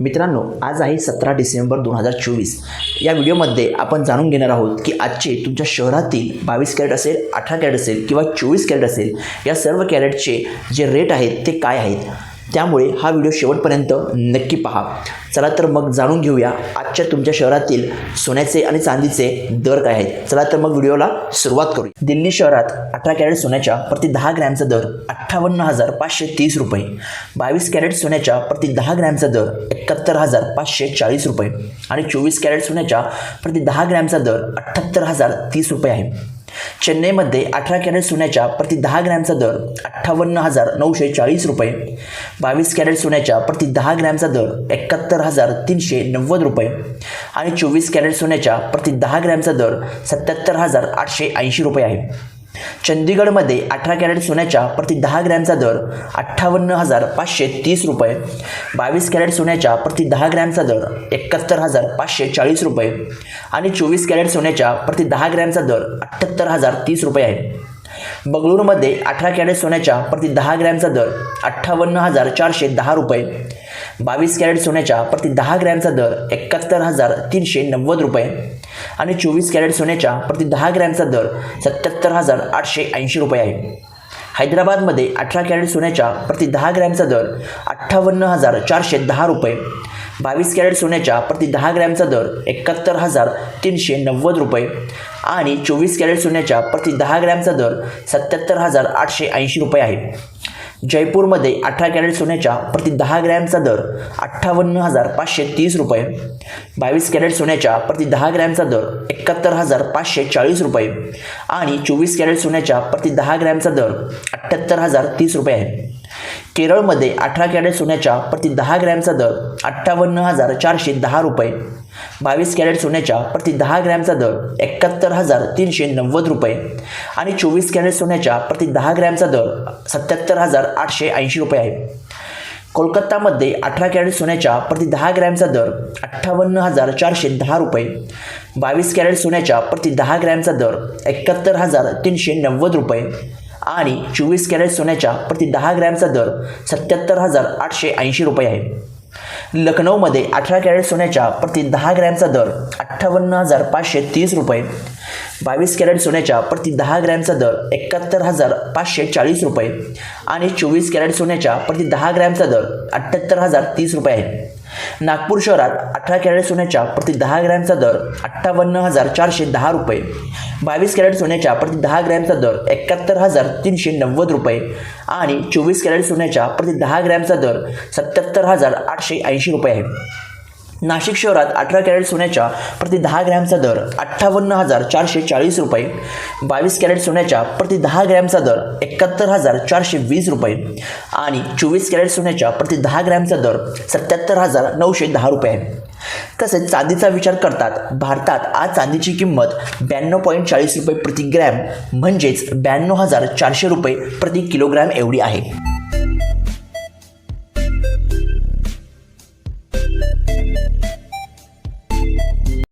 मित्रांनो आज आहे सतरा डिसेंबर दोन हजार चोवीस. या व्हिडिओमध्ये आपण जाणून घेणार आहोत की आजचे तुमच्या शहरातील बावीस कॅरेट असेल अठरा कॅरेट असेल किंवा चोवीस कॅरेट असेल या सर्व कॅरेटचे जे रेट आहेत ते काय आहेत? त्यामुळे हा व्हिडिओ शेवटपर्यंत नक्की पहा. चला तर मग जाणून घेऊया आजच्या तुमच्या शहरातील सोन्याचे आणि चांदीचे दर काय आहेत. चला तर मग व्हिडिओला सुरुवात करूया. दिल्ली शहरात अठरा कॅरेट सोन्याच्या प्रति दहा ग्रॅमचा दर अठ्ठावन्न हजार पाचशे तीस रुपये. बावीस कॅरेट सोन्याच्या प्रति दहा ग्रॅमचा दर एकाहत्तर हजार पाचशे चाळीस रुपये. आणि चोवीस कॅरेट सोन्याच्या प्रति दहा ग्रॅमचा दर अठ्ठ्याहत्तर हजार तीस रुपये आहे. चेन्नईमध्ये अठरा कॅरेट सोन्याच्या प्रति दहा ग्रॅमचा दर अठ्ठावन्न हजार नऊशे चाळीस रुपये. बावीस कॅरेट सोन्याच्या प्रति दहा ग्रॅमचा दर एकाहत्तर हजार तीनशे नव्वद रुपये. आणि चोवीस कॅरेट सोन्याच्या प्रति दहा ग्रॅमचा दर सत्याहत्तर हजार आठशे ऐंशी रुपये आहे. चंदीगडमध्ये अठरा कॅरेट सोन्याच्या प्रति दहा ग्रॅमचा दर अठ्ठावन्न हजार पाचशे तीस रुपये. बावीस कॅरेट सोन्याच्या प्रति दहा ग्रॅमचा दर एकाहत्तर हजार पाचशे चाळीस रुपये. आणि चोवीस कॅरेट सोन्याच्या प्रति दहा ग्रॅमचा दर अठ्ठ्याहत्तर हजार तीस रुपये आहे. बंगळुरूमध्ये अठरा कॅरेट सोन्याच्या प्रति दहा ग्रॅमचा दर अठ्ठावन्न हजार चारशे दहा रुपये. बावीस कॅरेट सोन्याच्या प्रति दहा ग्रॅमचा दर एकाहत्तर हजार तीनशे नव्वद रुपये आणि चोवीस कॅरेट सोन्याच्या प्रति दहा ग्रॅमचा दर सत्याहत्तर हजार आठशे ऐंशी रुपये आहे. हैदराबादमध्ये अठरा कॅरेट सोन्याच्या प्रति दहा ग्रॅमचा दर अठ्ठावन्न हजार चारशे दहा रुपये. बावीस कॅरेट सोन्याच्या प्रति दहा ग्रॅमचा दर एकाहत्तर हजार तीनशे नव्वद रुपये. आणि चोवीस कॅरेट सोन्याच्या प्रति दहा ग्रॅमचा दर सत्याहत्तर हजार आठशे ऐंशी रुपये आहे. जयपूरमध्ये अठरा कॅरेट सोन्याच्या प्रति दहा ग्रॅमचा दर अठ्ठावन्न हजार पाचशे तीस रुपये. बावीस कॅरेट सोन्याच्या प्रति दहा ग्रॅमचा दर एकाहत्तर हजार पाचशे चाळीस रुपये. आणि चोवीस कॅरेट सोन्याच्या प्रति दहा ग्रॅमचा दर अठ्ठ्याहत्तर हजार तीस रुपये आहे. केरळमध्ये अठरा कॅरेट सोन्याच्या प्रति दहा ग्रॅमचा दर अठ्ठावन्न हजार चारशे दहा रुपये. बावीस कॅरेट सोन्याच्या प्रति दहा ग्रॅमचा दर एकाहत्तर हजार तीनशे नव्वद रुपये. आणि चोवीस कॅरेट सोन्याच्या प्रति दहा ग्रॅमचा दर सत्याहत्तर हजार आठशे ऐंशी रुपये आहे. कोलकातामध्ये अठरा कॅरेट सोन्याच्या प्रति दहा ग्रॅमचा दर अठ्ठावन्न हजार चारशे दहा रुपये. बावीस कॅरेट सोन्याच्या प्रति दहा ग्रॅमचा दर एकाहत्तर हजार तीनशे नव्वद रुपये. आणि चोवीस कॅरेट सोन्याच्या प्रति दहा ग्रॅमचा दर सत्याहत्तर हजार आठशे ऐंशी रुपये आहे. लखनौमध्ये अठरा कॅरेट सोन्याच्या प्रति दहा ग्रॅमचा दर अठ्ठावन्न हजार पाचशे तीस रुपये. बावीस कॅरेट सोन्याच्या प्रति दहा ग्रॅमचा दर एकाहत्तर हजार पाचशे चाळीस रुपये. आणि चोवीस कॅरेट सोन्याच्या प्रति दहा ग्रॅमचा दर अठ्ठ्याहत्तर हजार तीस रुपये आहे. नागपूर शहरात अठरा कॅरेट सोन्याच्या प्रति दहा ग्रॅमचा दर अठ्ठावन्न हजार चारशे दहा रुपये. बावीस कॅरेट सोन्याच्या प्रति दहा ग्रॅमचा दर एकाहत्तर हजार तीनशे नव्वद रुपये आणि चोवीस कॅरेट सोन्याच्या प्रति दहा ग्रॅमचा दर सत्याहत्तर हजार आठशे ऐंशी रुपये आहे. नाशिक शहरात अठरा कॅरेट सोन्याच्या प्रति दहा ग्रॅमचा दर अठ्ठावन्न हजार चारशे चाळीस रुपये. बावीस कॅरेट सोन्याच्या प्रति दहा ग्रॅमचा दर एकाहत्तर हजार चारशे वीस रुपये. आणि चोवीस कॅरेट सोन्याच्या प्रति दहा ग्रॅमचा दर सत्याहत्तर हजार नऊशे दहा रुपये आहे. तसेच चांदीचा विचार करतात भारतात आज चांदीची किंमत ब्याण्णव पॉईंट चाळीस रुपये प्रति ग्रॅम म्हणजेच ब्याण्णव हजार चारशे रुपये प्रति किलोग्रॅम एवढी आहे.